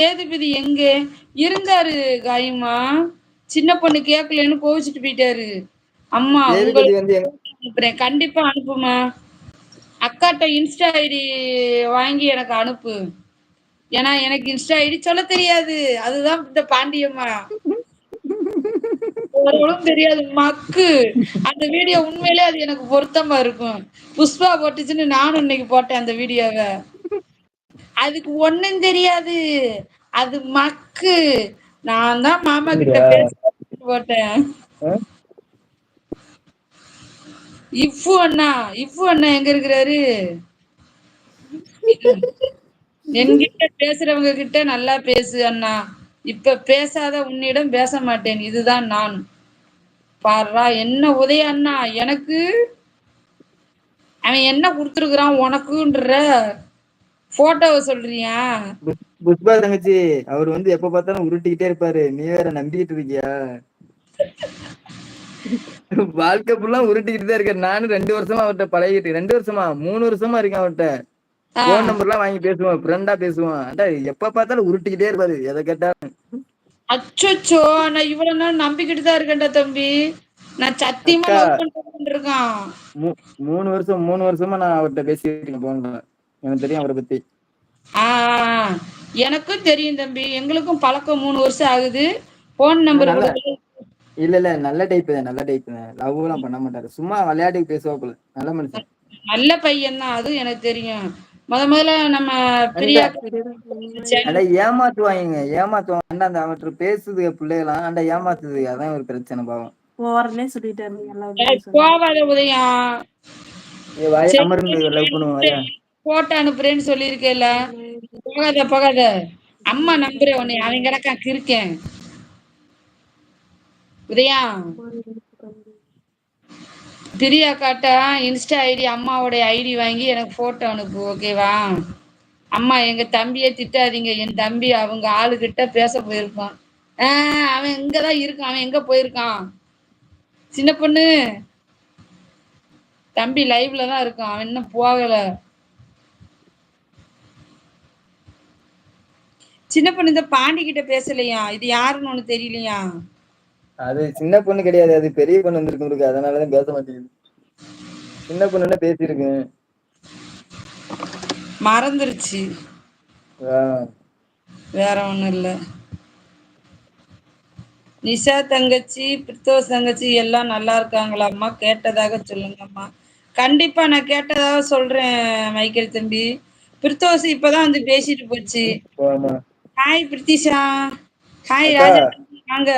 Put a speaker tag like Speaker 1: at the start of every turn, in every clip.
Speaker 1: சேதுபதி எங்க? இருந்தாரு காயமா சின்ன பொண்ணு கேக்கலன்னு கோவிச்சுட்டு போயிட்டாரு. அம்மா அனுப்புறேன். கண்டிப்பா அனுப்புமா அக்காட்ட இன்ஸ்டா ஐடி வாங்கி எனக்கு அனுப்பு. ஏன்னா எனக்கு இன்ஸ்டா ஐடி சொல்ல தெரியாது. அதுதான் இந்த பாண்டியம்மா. ஓரளவுக்கு தெரியாது. மக்கு. அந்த வீடியோ உண்மையிலே அது எனக்கு பொருத்தமா இருக்கும். புஷ்பா போட்டுச்சுன்னு நானும் இன்னைக்கு போட்டேன் அந்த வீடியோவை. அதுக்கு ஒண்ணும் தெரியாது. அது மக்கு. நான் தான் மாமா கிட்ட போட்டேன்? இஃபு அண்ணா இஃபு அண்ணா எங்க இருக்கிறாரு? என்கிட்ட பேசுறவங்க கிட்ட நல்லா பேசு அண்ணா. இப்ப பேசாத உன்னிடம் பேச மாட்டேன். இதுதான் நான். பாருடா என்ன உதய அண்ணா? எனக்கு அவன் என்ன கொடுத்துருக்குறான் உனக்குன்ற போட்டோவை சொல்றியா?
Speaker 2: புஷ்- புஷ்பா தங்கச்சி அவர் வந்து எப்ப பார்த்தாலும் உருட்டிக்கிட்டே இருப்பாரு. நீ வேற நம்பிக்கிட்டு இருக்கியா? வாழ்க்கை ஃபுல்லா உருட்டிக்கிட்டு தான் இருக்க நானும் ரெண்டு வருஷமா அவர்கிட்ட பழகிட்டு ரெண்டு வருஷமா? மூணு வருஷமா இருக்கேன் அவர்கிட்ட. போன் நம்பர் எல்லாம் வாங்கி பேசுவோம். ஃப்ரெண்டா பேசுவோம். எப்ப பார்த்தாலும் உருட்டிக்கிட்டே இருப்பாரு. எதை கேட்டாலும்.
Speaker 1: அச்சச்சோ நான் இவ்வளவு நாள் நம்பிக்கிட்டு தான் இருக்கேன்டா தம்பி. நான் சத்தியமா இருக்கான்.
Speaker 2: மூணு வருஷம் மூணு வருஷமா நான் அவர்கிட்ட பேசிட்டு இருக்கேன் போன்ல எனக்கு தெரியும் அவரை பத்தி.
Speaker 1: ஆ, எனக்கும் தெரியும் தம்பி. எங்களுக்கும் பழக்கம் மூணு வருஷம் ஆகுது. போன் நம்பர்
Speaker 2: இல்ல இல்ல நல்ல டைப் தான் நல்ல டைப் தான் லவ் எல்லாம் பண்ண மாட்டாரு. சும்மா விளையாட்டுக்கு பேசுவாப்புல நல்ல மனுஷன்.
Speaker 1: நல்ல பையன் தான். அதுவும் எனக்கு தெரியும். முத முதல்ல நம்ம பிரியா
Speaker 2: அட ஏமாத்துவாங்க ஏமாத்துவாங்க அந்த அவற்றை பேசுது பிள்ளைகளாம் அண்ட ஏமாத்துது. அதான் ஒரு பிரச்சனை பாவம்.
Speaker 3: போறேன்னே சொல்லிட்டாரு.
Speaker 1: போகாத உதயம்
Speaker 2: ஏ வாய் அமர்ந்து லவ் பண்ணுவாங்க
Speaker 1: போட்டோ அனுப்புறேன்னு சொல்லியிருக்கேல போகாத போகாத. அம்மா நம்புறேன் உன்னை. அவன் கிடக்கா கிருக்கேன் உதயா. பிரியா காட்டா இன்ஸ்டா ஐடி அம்மாவோட ஐடி வாங்கி எனக்கு போட்டோ அனுப்பு ஓகேவா அம்மா எங்க தம்பியை திட்டாதீங்க. என் தம்பி அவங்க ஆளுகிட்ட பேச போயிருக்கான் ஆஹ் அவன் இங்கதான் இருக்கான். அவன் எங்க போயிருக்கான்? சின்ன பொண்ணு. தம்பி லைவ்ல தான் இருக்கான். அவன் இன்னும் போகல. சின்ன பொண்ணு இந்த பாண்டி கிட்ட பேசலையா? இது யாருன்னு ஒண்ணு தெரியலையா?
Speaker 2: அது சின்ன பொண்ணு கிடையாது. அது பெரிய பொண்ணு வந்திருக்கு இருக்கு அதனாலதான் பேச மாட்டேங்குது. சின்ன பொண்ணுன்னா பேசியிருக்கேன்.
Speaker 1: மறந்துருச்சு. வேற ஒண்ணும் இல்ல. நிஷா தங்கச்சி பிரித்தோஸ் தங்கச்சி எல்லாம் நல்லா இருக்காங்களாம்மா கேட்டதாக சொல்லுங்கம்மா. கண்டிப்பா நான் கேட்டதாக சொல்றேன் மைக்கேல் தம்பி. பிரித்தோஸ் இப்பதான் வந்து பேசிட்டு போச்சு.
Speaker 2: ஆமா.
Speaker 1: Hi Prithisha hi. ராஜா வாங்க.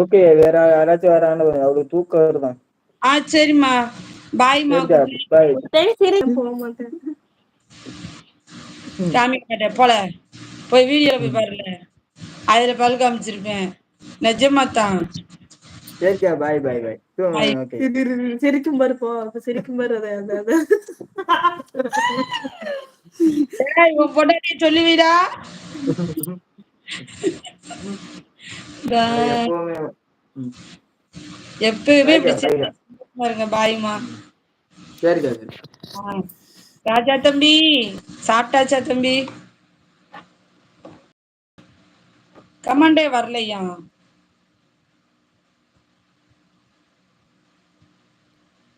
Speaker 2: ஓகே வேற யாராச்சும் வரான்னு அவருக்கு தூக்கம் வருதான்
Speaker 1: ஆ சரிம்மா. பாய்மா
Speaker 2: பாய்
Speaker 1: சாமி மாட்டேன் போல. போய் வீடியோ போய் பாருல. அதுல பல் காமிச்சிருப்பேன். நிஜமா தான்
Speaker 2: சரிக்கா பாய் பாய் பாய்.
Speaker 3: சிரிக்கும் பாரு போ. சிரிக்கும் பாரு அது அது அது.
Speaker 2: எப்பவுமே
Speaker 1: பாருங்க. பாய்மா. ராஜா தம்பி சாப்பிட்டாச்சா தம்பி? கமாண்டே வரலையா?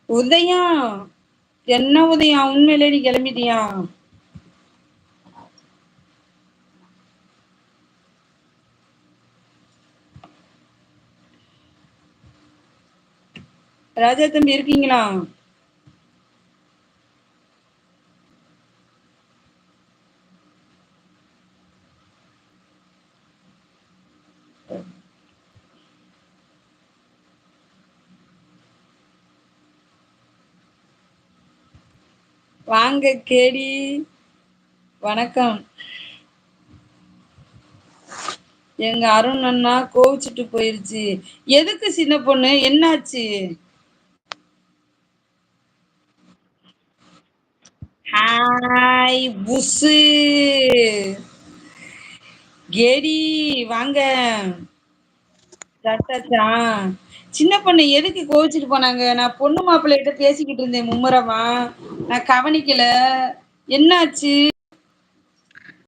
Speaker 1: உதயம் என்ன உதயம் உண்மையிலே நீ கிளம்பிட்டியா? ராஜா தம்பி இருக்கீங்களா? வாங்க கேடி. வணக்கம். எங்க அருண் அண்ணா கோவிச்சுட்டு போயிருச்சு. எதுக்கு சின்ன பொண்ணு? என்னாச்சு? ஹாய் புசு. கேடி வாங்க. சாப்பிட்டாச்சா சின்ன பொண்ணு எதுக்கு கோவிச்சுட்டு போனாங்க? நான் பொண்ணு மாப்பிள்ளைகிட்ட பேசிக்கிட்டு இருந்தேன் மும்முரமா. நான் கவனிக்கல. என்னாச்சு?